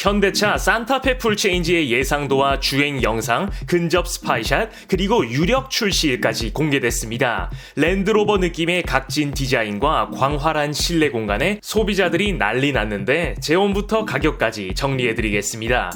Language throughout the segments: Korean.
현대차 산타페 풀체인지의 예상도와 주행 영상, 근접 스파이샷, 그리고 유력 출시일까지 공개됐습니다. 랜드로버 느낌의 각진 디자인과 광활한 실내 공간에 소비자들이 난리 났는데 재원부터 가격까지 정리해드리겠습니다.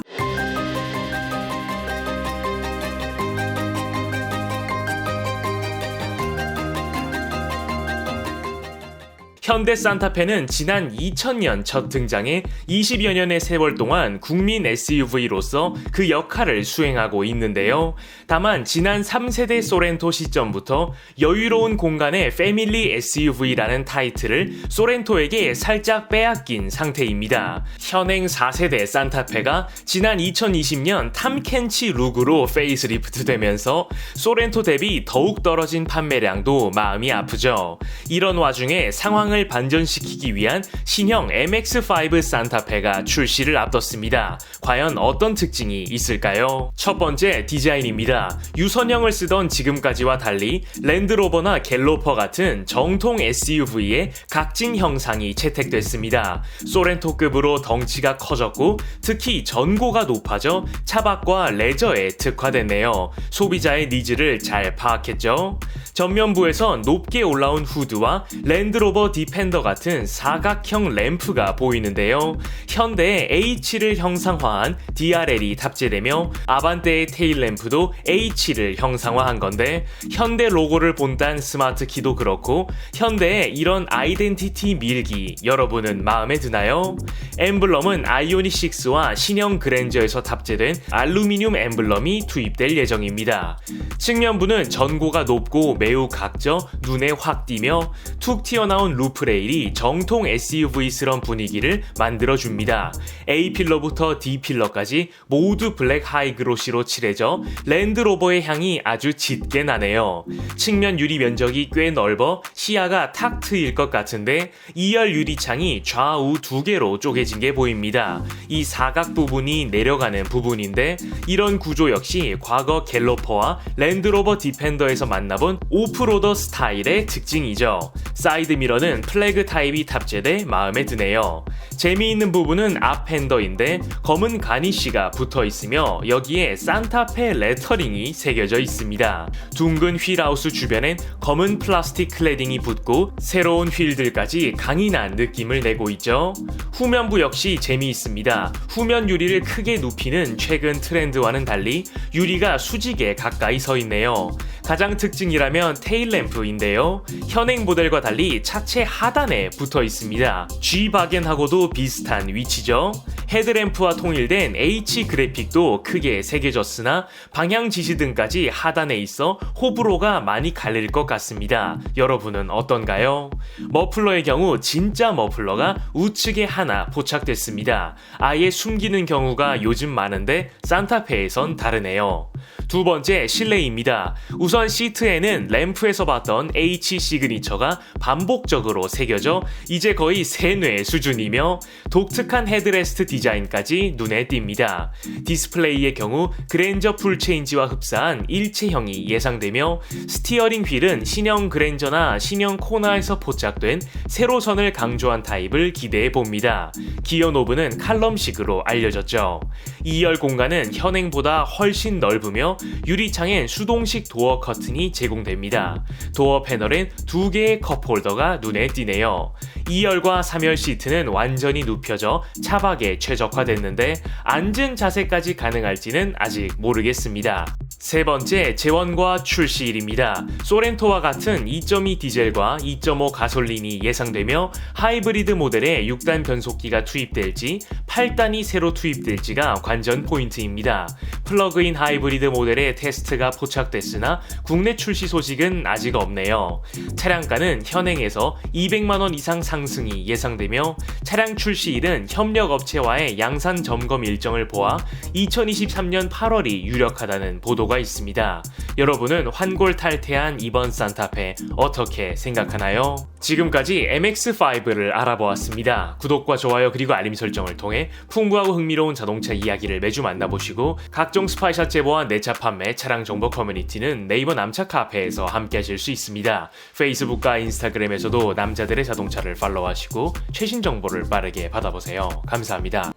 현대 산타페는 지난 2000년 첫 등장해 20여 년의 세월 동안 국민 SUV로서 그 역할을 수행하고 있는데요. 다만 지난 3세대 소렌토 시점부터 여유로운 공간의 패밀리 SUV라는 타이틀을 소렌토에게 살짝 빼앗긴 상태입니다. 현행 4세대 산타페가 지난 2020년 탐켄치 룩으로 페이스리프트 되면서 소렌토 대비 더욱 떨어진 판매량도 마음이 아프죠. 이런 와중에 상황을 시장을 반전시키기 위한 신형 MX5 산타페가 출시를 앞뒀습니다. 과연 어떤 특징이 있을까요? 첫 번째 디자인입니다. 유선형을 쓰던 지금까지와 달리 랜드로버나 갤로퍼 같은 정통 SUV의 각진 형상이 채택됐습니다. 소렌토급으로 덩치가 커졌고 특히 전고가 높아져 차박과 레저에 특화됐네요. 소비자의 니즈를 잘 파악했죠. 전면부에선 높게 올라온 후드와 랜드로버 디펜더 같은 사각형 램프가 보이는데요. 현대의 H를 형상화한 DRL이 탑재되며 아반떼의 테일 램프도 H를 형상화한 건데 현대 로고를 본딴 스마트 키도 그렇고 현대의 이런 아이덴티티 밀기 여러분은 마음에 드나요? 엠블럼은 아이오닉 6와 신형 그랜저에서 탑재된 알루미늄 엠블럼이 투입될 예정입니다. 측면부는 전고가 높고 매우 각져 눈에 확 띄며 툭 튀어나온 루 프레일이 정통 SUV스런 분위기를 만들어줍니다. A 필러부터 D 필러까지 모두 블랙 하이그로시로 칠해져 랜드로버의 향이 아주 짙게 나네요. 측면 유리 면적이 꽤 넓어 시야가 탁 트일 것 같은데 2열 유리창이 좌우 두 개로 쪼개진 게 보입니다. 이 사각 부분이 내려가는 부분인데 이런 구조 역시 과거 갤로퍼와 랜드로버 디펜더에서 만나본 오프로더 스타일의 특징이죠. 사이드 미러는 플래그 타입이 탑재돼 마음에 드네요. 재미있는 부분은 앞 핸더인데 검은 가니쉬가 붙어 있으며 여기에 산타페 레터링이 새겨져 있습니다. 둥근 휠하우스 주변엔 검은 플라스틱 클레딩이 붙고 새로운 휠들까지 강인한 느낌을 내고 있죠. 후면부 역시 재미있습니다. 후면 유리를 크게 눕히는 최근 트렌드와는 달리 유리가 수직에 가까이 서 있네요. 가장 특징이라면 테일 램프인데요. 현행 모델과 달리 차체 하단에 붙어 있습니다. G 바겐하고도 비슷한 위치죠. 헤드램프와 통일된 H 그래픽도 크게 새겨졌으나 방향 지시 등까지 하단에 있어 호불호가 많이 갈릴 것 같습니다. 여러분은 어떤가요? 머플러의 경우 진짜 머플러가 우측에 하나 포착됐습니다. 아예 숨기는 경우가 요즘 많은데 산타페에선 다르네요. 두 번째 실내입니다. 우선 시트에는 램프에서 봤던 H 시그니처가 반복적으로 새겨져 이제 거의 세뇌 수준이며 독특한 헤드레스트 디자인까지 눈에 띕니다. 디스플레이의 경우 그랜저 풀체인지와 흡사한 일체형이 예상되며 스티어링 휠은 신형 그랜저나 신형 코나에서 포착된 세로선을 강조한 타입을 기대해 봅니다. 기어 노브는 칼럼식으로 알려졌죠. 2열 공간은 현행보다 훨씬 넓 으며 유리창엔 수동식 도어 커튼이 제공됩니다. 도어 패널엔 두 개의 컵 홀더가 눈에 띄네요. 2열과 3열 시트는 완전히 눕혀져 차박에 최적화됐는데 앉은 자세까지 가능할지는 아직 모르겠습니다. 세 번째, 재원과 출시일입니다. 소렌토와 같은 2.2 디젤과 2.5 가솔린이 예상되며 하이브리드 모델에 6단 변속기가 투입될지 8단이 새로 투입될지가 관전 포인트입니다. 플러그인 하이브리드 모델의 테스트가 포착됐으나 국내 출시 소식은 아직 없네요. 차량가는 현행에서 200만원 이상 상승이 예상되며 차량 출시일은 협력업체와의 양산 점검 일정을 보아 2023년 8월이 유력하다는 보도가 있습니다. 여러분은 환골 탈퇴한 이번 산타페 어떻게 생각하나요? 지금까지 MX5를 알아보았습니다. 구독과 좋아요 그리고 알림 설정을 통해 풍부하고 흥미로운 자동차 이야기를 매주 만나보시고 각종 스파이샷 제보와 내차 판매, 차량 정보 커뮤니티는 네이버 남차 카페에서 함께 하실 수 있습니다. 페이스북과 인스타그램에서도 남자들의 자동차를 팔로우하시고 최신 정보를 빠르게 받아보세요. 감사합니다.